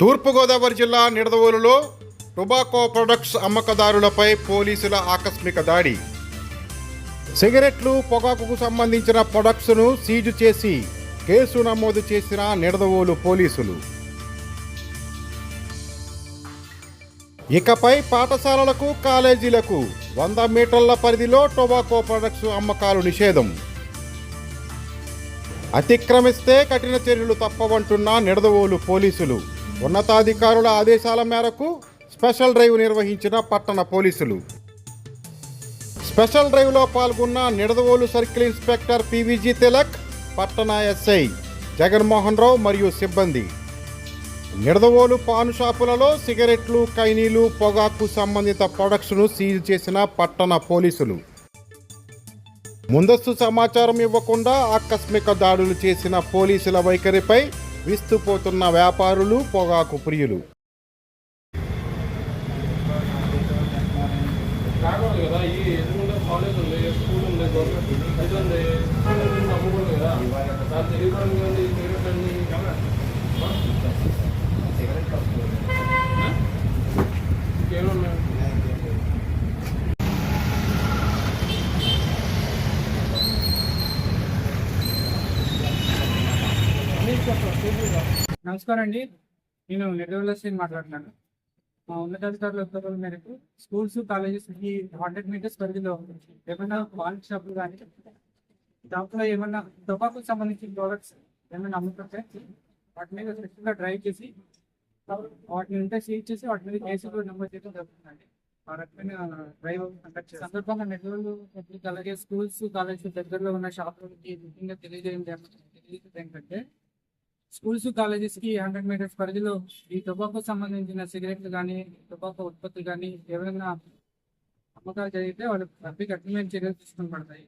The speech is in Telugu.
తూర్పుగోదావరి జిల్లా నిడదవోలులో టొబాకో ప్రొడక్ట్స్ అమ్మకదారులపై పోలీసుల ఆకస్మిక దాడి. సిగరెట్లు పొగాకుకు సంబంధించిన ప్రొడక్ట్స్ను సీజు చేసి కేసు నమోదు చేసిన నిడదవోలు పోలీసులు. ఇకపై పాఠశాలలకు కాలేజీలకు వంద మీటర్ల పరిధిలో టొబాకో ప్రొడక్ట్స్ అమ్మకాలు నిషేధం. అతిక్రమిస్తే కఠిన చర్యలు తప్పవంటున్న నిడదవోలు పోలీసులు. ఉన్నతాధికారుల ఆదేశాల మేరకు స్పెషల్ డ్రైవ్ నిర్వహించిన పట్టణ పోలీసులు. స్పెషల్ డ్రైవ్లో పాల్గొన్న Nidadavolu circle inspector P V G Tilak పట్టణ ఎస్ఐ జగన్మోహన్ రావు మరియు సిబ్బంది. నిడదవోలు పాను షాపులలో సిగరెట్లు కైనీలు పొగాకు సంబంధిత ప్రొడక్ట్స్ను సీజ్ చేసిన పట్టణ పోలీసులు. ముందస్తు సమాచారం ఇవ్వకుండా ఆకస్మిక దాడులు చేసిన పోలీసుల వైఖరిపై విస్తుపోతున్న వ్యాపారులు పొగాకు ప్రియులు. కాలేజ్ ఉంది స్కూల్ ఉంది గవర్నమెంట్ ఇది ఉంది అన్ని కదా. దాని నమస్కారం అండి నేను నిర్వహణ శ్రీని మాట్లాడుతున్నాను. మా ఉన్నతాధికారుల ఉత్తర్వుల మేరకు స్కూల్స్ కాలేజెస్ ఈ హండ్రెడ్ మీటర్స్ పరిధిలో ఏమైనా పాన్ షాపులు కానీ దాంట్లో ఏమైనా టొబాకు సంబంధించిన ప్రోడక్ట్స్ ఏమైనా అమ్ముతుంటే వాటి మీద స్పెషల్గా డ్రైవ్ చేసి వాటిని ఉంటే సీజ్ చేసి వాటి మీద కేసులు నెంబర్ చేయడం జరుగుతుందండి. ఆ రకమైన డ్రైవ్ కండక్ట్ సందర్భంగా నెల్లూరు అలాగే స్కూల్స్ కాలేజెస్ దగ్గరలో ఉన్న షాపులకి ముఖ్యంగా తెలియజేయడం తెలియజేయడం ఏంటంటే స్కూల్స్ కాలేజెస్కి హండ్రెడ్ మీటర్స్ పరిధిలో ఈ టొబాకో సంబంధించిన సిగరెట్లు కానీ టొబాకో ఉత్పత్తులు కానీ ఏమైనా అమ్మకాలు జరిగితే వాళ్ళకి అప్పటికి కఠినమైన చర్యలు తీసుకుని పడతాయి.